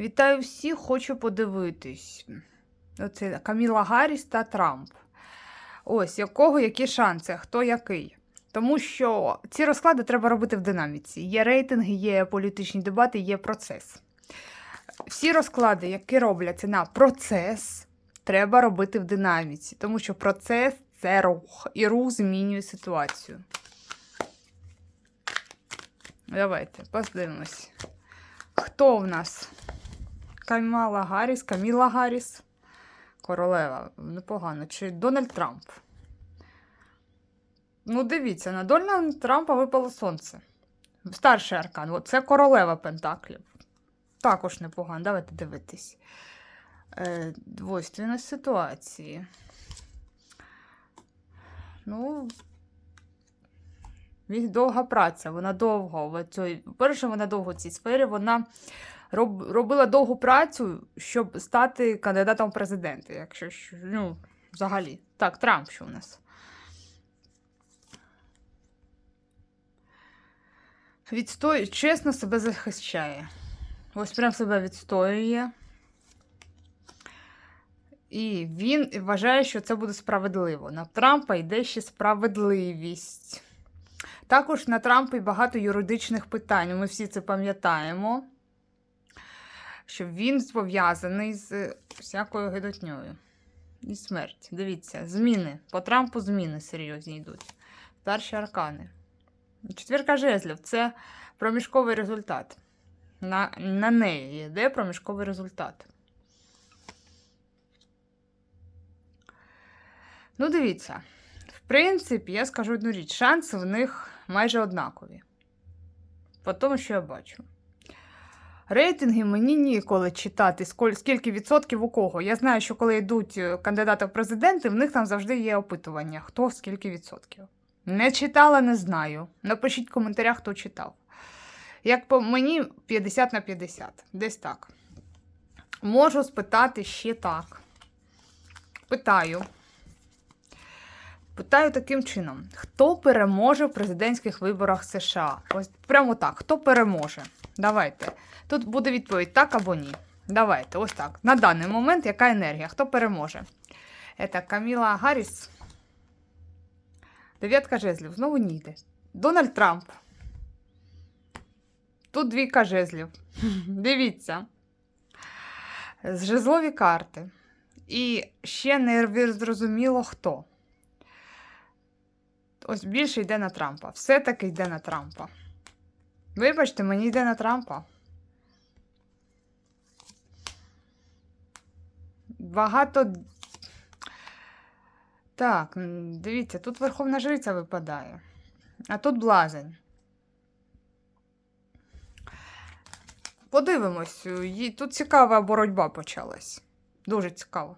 Вітаю всіх, хочу подивитись. Оце Каміла Гарріс та Трамп. Ось, якого які шанси, хто який. Тому що ці розклади треба робити в динаміці. Є рейтинги, є політичні дебати, є процес. Всі розклади, які робляться на процес, треба робити в динаміці, тому що процес це рух, і рух змінює ситуацію. Давайте подивимось. Хто в нас? Камала Гарріс, Каміла Гарріс. Королева. Непогано. Чи Дональд Трамп? Ну, дивіться, на Дональда Трампа випало сонце. Старший аркан. От це королева Пентаклів. Також непогано. Давайте дивитись. Е, двойственність ситуації. Ну, довга праця, вона довго перше, вона довго в цій сфері, вона робила довгу працю, щоб стати кандидатом в президенти, якщо ну, взагалі. Так, Трамп що у нас. Відстой, чесно себе захищає. Ось прям себе відстоює. І він вважає, що це буде справедливо. На Трампа йде ще справедливість. Також на Трампі багато юридичних питань. Ми всі це пам'ятаємо, що він пов'язаний з всякою гидотньою. І смерть. Дивіться, зміни. По Трампу зміни серйозні йдуть. Старші аркани. Четвірка жезлів це проміжковий результат. На, на неї йде проміжковий результат. Ну, дивіться. В принципі, я скажу одну річ: шанси в них майже однакові. По тому, що я бачу. Рейтинги мені ніколи читати, скільки відсотків у кого. Я знаю, що коли йдуть е, кандидати в президенти, в них там завжди є опитування, хто скільки відсотків. Не читала, не знаю. Напишіть в коментарях, хто читав. Як по мені 50 на 50, десь так. Можу спитати ще так. Питаю. Питаю таким чином: хто переможе в президентських виборах США? Ось прямо так. Хто переможе? Давайте. Тут буде відповідь так або ні. Давайте, ось так. На даний момент яка енергія? Хто переможе? Це Каміла Гарріс. Дев'ятка жезлів. Знову ні йде. Дональд Трамп. Тут двійка жезлів. Дивіться. Жезлові карти. І ще не зрозуміло хто. Ось більше йде на Трампа. Все-таки йде на Трампа. Вибачте, мені йде на Трампа. Багато. Так, дивіться, тут Верховна Жриця випадає. А тут блазень. Подивимось, тут цікава боротьба почалась. Дуже цікаво.